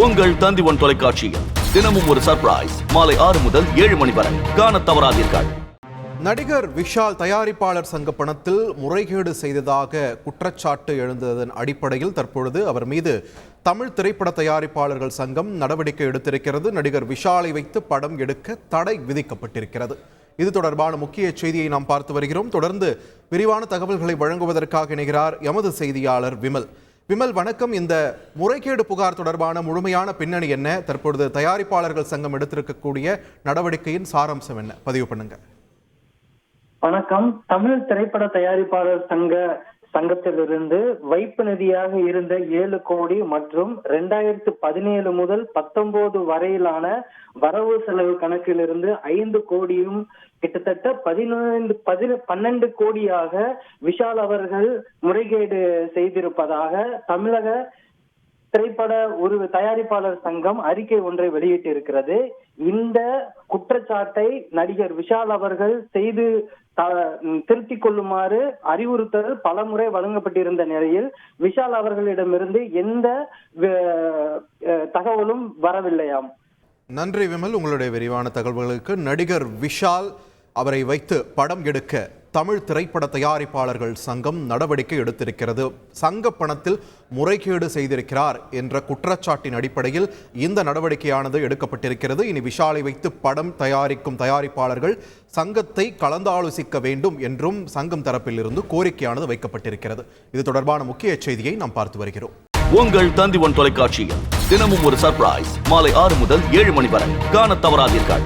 உங்கள் தந்திவன் தொலைக்காட்சியில் தினமும் ஒரு சர்ப்ரைஸ் மாலை ஆறு முதல் ஏழு மணி வரை. காண தவறாதீர்கள். நடிகர் விஷால் தயாரிப்பாளர் சங்க பணத்தில் முறைகேடு செய்ததாக குற்றச்சாட்டு எழுந்ததன் அடிப்படையில் தற்பொழுது அவர் மீது தமிழ் திரைப்பட தயாரிப்பாளர்கள் சங்கம் நடவடிக்கை எடுத்திருக்கிறது. நடிகர் விஷாலை வைத்து படம் எடுக்க தடை விதிக்கப்பட்டிருக்கிறது. இது தொடர்பான முக்கிய செய்தியை நாம் பார்த்து வருகிறோம். தொடர்ந்து விரிவான தகவல்களை வழங்குவதற்காக இணைகிறார் எமது செய்தியாளர் விமல். விமல் வணக்கம். இந்த முறைகேடு புகார் தொடர்பான முழுமையான பின்னணி என்ன? தற்பொழுது தயாரிப்பாளர்கள் சங்கம் எடுத்திருக்கக்கூடிய நடவடிக்கையின் சாராம்சம் என்ன? பதிவு பண்ணுங்க. வணக்கம். தமிழ் திரைப்பட தயாரிப்பாளர் சங்க சங்கத்திலிருந்து வைப்பு நிதியாக இருந்த ஏழு கோடி மற்றும் ரெண்டாயிரத்து பதினேழு முதல் பத்தொன்பது வரையிலான வரவு செலவு கணக்கிலிருந்து ஐந்து கோடியும் கிட்டத்தட்ட பதினைந்து பதின பன்னெண்டு கோடியாக விஷால் அவர்கள் முறைகேடு செய்திருப்பதாக தமிழக திரைப்பட ஒரு தயாரிப்பாளர் சங்கம் அறிக்கை ஒன்றை வெளியிட்டு இருக்கிறது இந்த குற்றச்சாட்டை நடிகர் விஷால் அவர்கள் செய்து த- திருத்திக் கொள்ளுமாறு அறிவுறுத்தல் பலமுறை வழங்கப்பட்டிருந்த நிலையில் விஷால் அவர்களிடமிருந்து எந்த தகவலும் வரவில்லையாம். நன்றி விமல். உங்களுடைய விரிவான தகவல்களுக்கு நடிகர் விஷால் அவரை வைத்து படம் எடுக்க தமிழ் திரைப்பட தயாரிப்பாளர்கள் சங்கம் நடவடிக்கை எடுத்திருக்கிறது. சங்க பணத்தில் முறைகேடு செய்திருக்கிறார் என்ற குற்றச்சாட்டின் அடிப்படையில் இந்த நடவடிக்கையானது எடுக்கப்பட்டிருக்கிறது. இனி விஷாலை வைத்து படம் தயாரிக்கும் தயாரிப்பாளர்கள் சங்கத்தை கலந்தாலோசிக்க வேண்டும் என்றும் சங்கம் தரப்பிலிருந்து கோரிக்கையானது வைக்கப்பட்டிருக்கிறது. இது தொடர்பான முக்கிய செய்தியை நாம் பார்த்து வருகிறோம். உங்கள் தந்தி ஒன் தொலைக்காட்சியில் தினமும் ஒரு சர்ப்ரைஸ் மாலை ஆறு முதல் ஏழு மணி வரை. காண தவறாதீர்கள்.